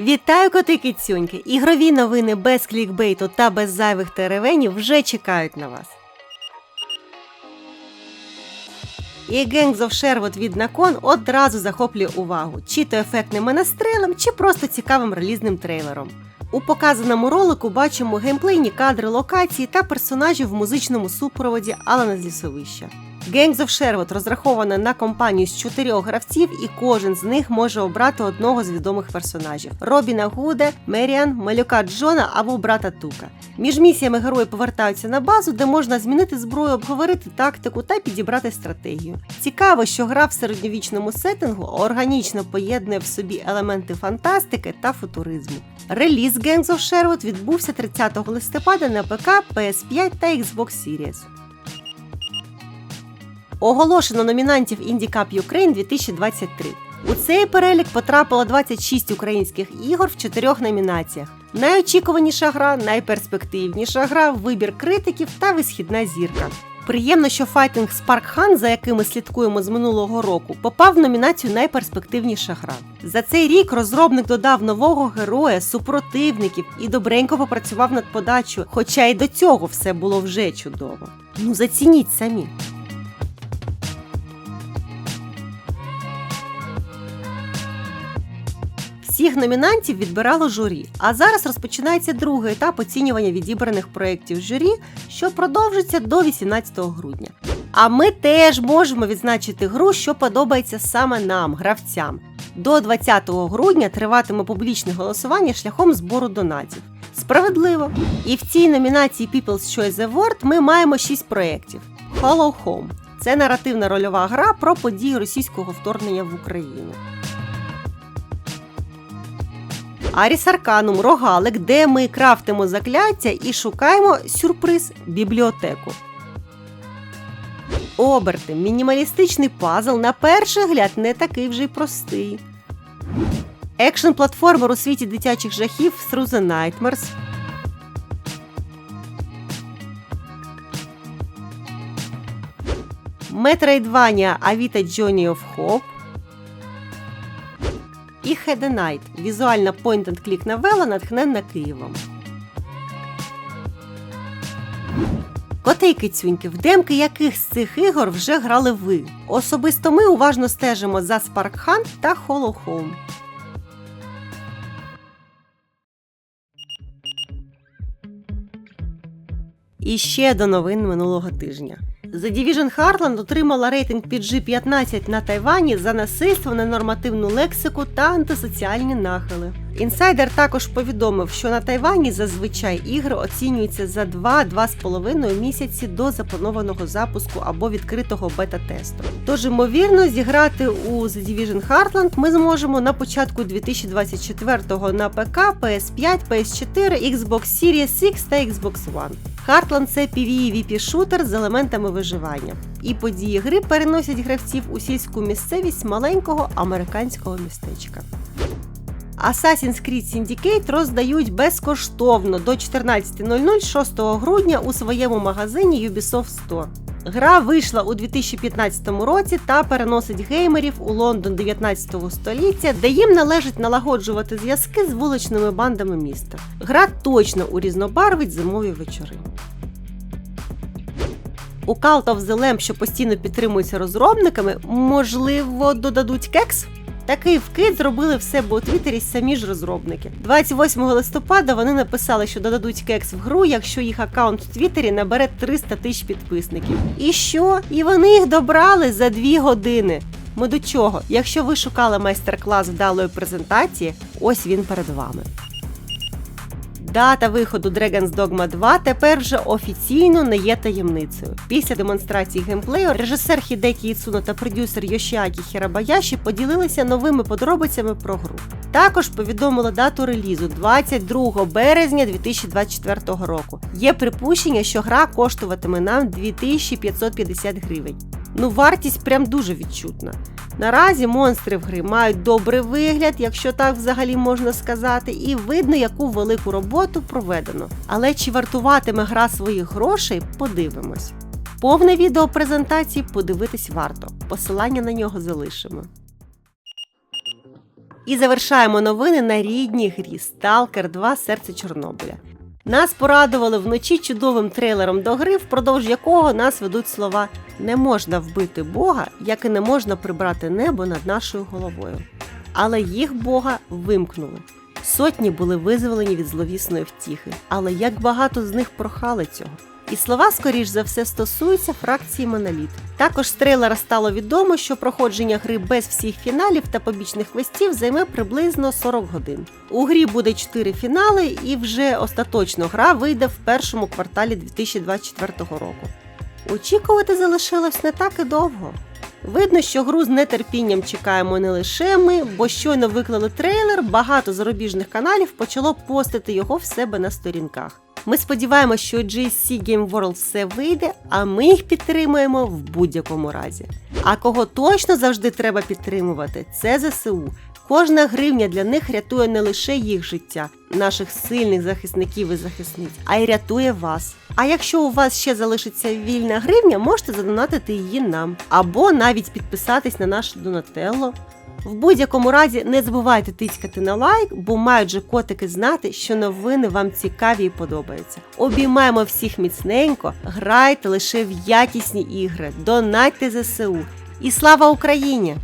Вітаю коти кицюньки! Ігрові новини без клікбейту та без зайвих теревенів вже чекають на вас. І Gangs of Sherwood від Након одразу захоплює увагу, чи то ефектним менестрелем, чи просто цікавим релізним трейлером. У показаному ролику бачимо геймплейні кадри локації та персонажів в музичному супроводі Алана з лісовища. Gangs of Sherwood розрахована на компанію з чотирьох гравців, і кожен з них може обрати одного з відомих персонажів: Робіна Гуде, Меріан, малюка Джона або брата Тука. Між місіями герої повертаються на базу, де можна змінити зброю, обговорити тактику та підібрати стратегію. Цікаво, що гра в середньовічному сеттингу органічно поєднує в собі елементи фантастики та футуризму. Реліз Gangs of Sherwood відбувся 30 листопада на ПК, PS5 та Xbox Series. Оголошено номінантів Indie Cup Ukraine 2023. У цей перелік потрапило 26 українських ігор в чотирьох номінаціях: найочікуваніша гра, найперспективніша гра, вибір критиків та висхідна зірка. Приємно, що файтинг Spark Hunt, за яким ми слідкуємо з минулого року, попав в номінацію Найперспективніша гра. За цей рік розробник додав нового героя, супротивників і добренько попрацював над подачою, хоча й до цього все було вже чудово. Ну зацініть самі. Всіх номінантів відбирало журі. А зараз розпочинається другий етап оцінювання відібраних проєктів журі, що продовжиться до 18 грудня. А ми теж можемо відзначити гру, що подобається саме нам, гравцям. До 20 грудня триватиме публічне голосування шляхом збору донатів. Справедливо! І в цій номінації People's Choice Award ми маємо 6 проєктів. Hollow Home це наративна рольова гра про події російського вторгнення в Україну. Аріс Арканум, рогалик, де ми крафтимо закляття і шукаємо сюрприз бібліотеку. Оберти. Мінімалістичний пазл на перший гляд не такий вже й простий. Екшн платформер у світі дитячих жахів Through the Nightmares. Metroidvania Авіта Journey of Hope і Night – візуальна point-and-click новела, натхненна Києвом. Коти й кицюньки, в демки яких з цих ігор вже грали ви. Особисто ми уважно стежимо за Spark Hunt та Hollow Home. І ще до новин минулого тижня. The Division Heartland отримала рейтинг PG-15 на Тайвані за насильство, ненормативну лексику та антисоціальні нахили. Інсайдер також повідомив, що на Тайвані зазвичай ігри оцінюються за 2-2,5 місяці до запланованого запуску або відкритого бета-тесту. Тож, ймовірно, зіграти у The Division Heartland ми зможемо на початку 2024-го на ПК, PS5, PS4, Xbox Series X та Xbox One. Heartland – це PvE vp шутер з елементами виживання. І події гри переносять гравців у сільську місцевість маленького американського містечка. Assassin's Creed Syndicate роздають безкоштовно до 14.00 6 грудня у своєму магазині Ubisoft Store. Гра вийшла у 2015 році та переносить геймерів у Лондон 19 століття, де їм належить налагоджувати зв'язки з вуличними бандами міста. Гра точно урізнобарвить зимові вечори. У Cult of the Lamb, що постійно підтримується розробниками, можливо, додадуть кекс. Такий вкид зробили в себе у Твіттері самі ж розробники. 28 листопада вони написали, що додадуть кекс в гру, якщо їх аккаунт в Твіттері набере 300 тисяч підписників. І що? І вони їх добрали за 2 години. Ми до чого? Якщо ви шукали майстер-клас вдалої презентації, ось він перед вами. Дата виходу Dragon's Dogma 2 тепер вже офіційно не є таємницею. Після демонстрації геймплею режисер Хідекі Іцуно та продюсер Йошіакі Хірабаяші поділилися новими подробицями про гру. Також повідомила дату релізу 22 березня 2024 року. Є припущення, що гра коштуватиме нам 2550 гривень. Ну, вартість прям дуже відчутна. Наразі монстри в гри мають добрий вигляд, якщо так взагалі можна сказати, і видно, яку велику роботу проведено. Але чи вартуватиме гра своїх грошей, подивимось. Повне відео презентації подивитись варто. Посилання на нього залишимо. І завершаємо новини на рідній грі Stalker 2 Серце Чорнобиля. Нас порадували вночі чудовим трейлером до гри, впродовж якого нас ведуть слова Не можна вбити Бога, як і не можна прибрати небо над нашою головою. Але їх Бога вимкнули. Сотні були визволені від зловісної втіхи, але як багато з них прохали цього. І слова, скоріш за все, стосуються фракції Моноліт. Також з трейлера стало відомо, що проходження гри без всіх фіналів та побічних квестів займе приблизно 40 годин. У грі буде 4 фінали, і вже остаточно гра вийде в першому кварталі 2024 року. Очікувати залишилось не так і довго. Видно, що гру з нетерпінням чекаємо не лише ми, бо щойно виклали трейлер, багато зарубіжних каналів почало постити його в себе на сторінках. Ми сподіваємося, що GSC Game World все вийде, а ми їх підтримуємо в будь-якому разі. А кого точно завжди треба підтримувати, це ЗСУ. Кожна гривня для них рятує не лише їх життя, наших сильних захисників і захисниць, а й рятує вас. А якщо у вас ще залишиться вільна гривня, можете задонатити її нам або навіть підписатись на наш Донателло. В будь-якому разі не забувайте тискати на лайк, бо мають же котики знати, що новини вам цікаві і подобаються. Обіймаємо всіх міцненько, грайте лише в якісні ігри, донайте ЗСУ. І слава Україні!